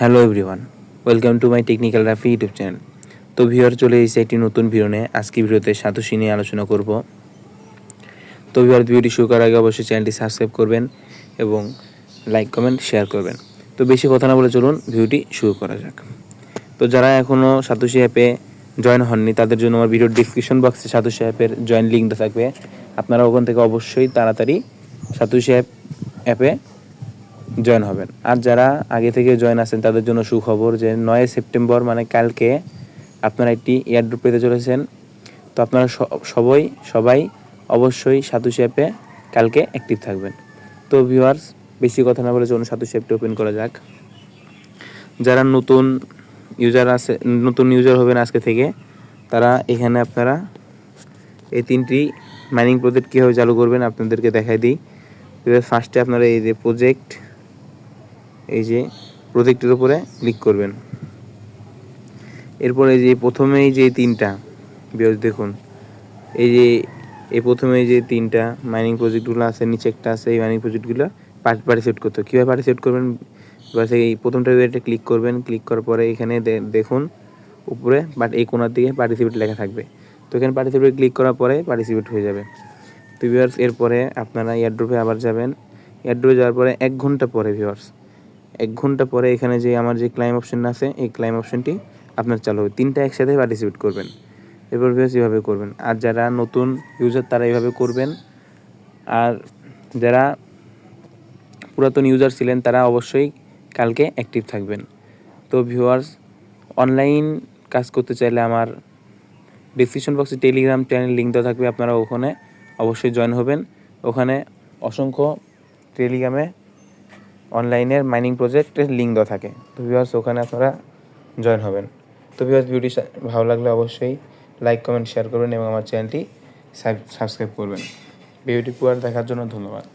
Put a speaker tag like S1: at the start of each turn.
S1: Hello everyone welcome to my technical Rafi YouTube channel তো viewer চলে এসেছে একটি নতুন ভিডিও নিয়ে। আজকে ভিডিওতে সাতোশি নিয়ে আলোচনা করব। তো ভিউয়ার ভিডিওটি শুরু করার আগে অবশ্যই চ্যানেলটি সাবস্ক্রাইব করবেন এবং লাইক কমেন্ট শেয়ার করবেন। তো বেশি কথা না বলে চলুন ভিডিওটি শুরু করা যাক। তো যারা এখনও সাতোশি অ্যাপে জয়েন হননি, তাদের জন্য আমার ভিডিওর ডিসক্রিপশন বক্সে সাতোশি অ্যাপের জয়েন লিঙ্কটা থাকবে। আপনারা ওখান থেকে অবশ্যই তাড়াতাড়ি সাতোশি অ্যাপ অ্যাপে জয়েন হবেন। আর যারা আগে থেকে জয়েন আছেন, তাদের জন্য সুখবর যে নয় সেপ্টেম্বর মানে কালকে আপনারা একটি এয়ারড্রপ পেতে চলেছেন। তো আপনারা সবাই সবাই অবশ্যই সাতুশি অ্যাপে কালকে অ্যাক্টিভ থাকবেন। তো ভিউয়ার্স বেশি কথা না বলে চলুন সাতুশি অ্যাপটি ওপেন করা যাক। যারা নতুন ইউজার আছে, নতুন ইউজার হবেন আজকে থেকে, তারা এখানে আপনারা এই তিনটি মাইনিং প্রজেক্ট কীভাবে চালু করবেন আপনাদেরকে দেখাই দিই। ফার্স্টে আপনারা এই যে প্রজেক্ট এই যে প্রজেক্টের উপরে ক্লিক করবেন। এরপরে যে প্রথমেই যে তিনটা, বিয়স দেখুন, এই যে এই প্রথমে যে তিনটা মাইনিং প্রজেক্টগুলো আছে, নিচে একটা আছে, এই মাইনিং প্রজেক্টগুলো পার্টিসিপেট করতে হবে। কীভাবে পার্টিসিপেট করবেন? এবার এই প্রথমটা এটা ক্লিক করবেন ক্লিক করার পরে এখানে দেখুন, উপরে বাট এই কোনার দিকে পার্টিসিপেট লেখা থাকবে। তো এখানে পার্টিসিপেট ক্লিক করার পরে পার্টিসিপেট হয়ে যাবে। তো ভিউয়ার্স এরপরে আপনারা এয়ারড্রপে আবার যাবেন। এয়ারড্রপে যাওয়ার পরে এক ঘণ্টা পরে ভিউয়ার্স এক ঘণ্টা পরে এখানে যে আমার যে ক্লাইম অপশন আছে, এই ক্লাইম অপশনটি আপনার চালু হবে। তিনটা একসাথে পার্টিসিপেট করবেন। এরপর ভিউয়ার্স এভাবে করবেন। আর যারা নতুন ইউজার তারা এইভাবে করবেন। আর যারা পুরাতন ইউজার ছিলেন, তারা অবশ্যই কালকে অ্যাক্টিভ থাকবেন। তো ভিউয়ার্স অনলাইন কাজ করতে চাইলে আমার ডিসক্রিপশন বক্সে টেলিগ্রাম চ্যানেল লিঙ্ক দেওয়া থাকবে আপনারা ওখানে অবশ্যই জয়েন হবেন। ওখানে অসংখ্য টেলিগ্রামে অনলাইনের মাইনিং প্রজেক্টের লিঙ্ক দেওয়া থাকে। তো ভিউয়ার্স ওখানে আপনারা জয়েন হবেন। তো ভিউয়ার্স ভিডিওটি ভালো লাগলে অবশ্যই লাইক কমেন্ট শেয়ার করবেন এবং আমার চ্যানেলটি সাবস্ক্রাইব করবেন। ভিডিওটি পুরো দেখার জন্য ধন্যবাদ।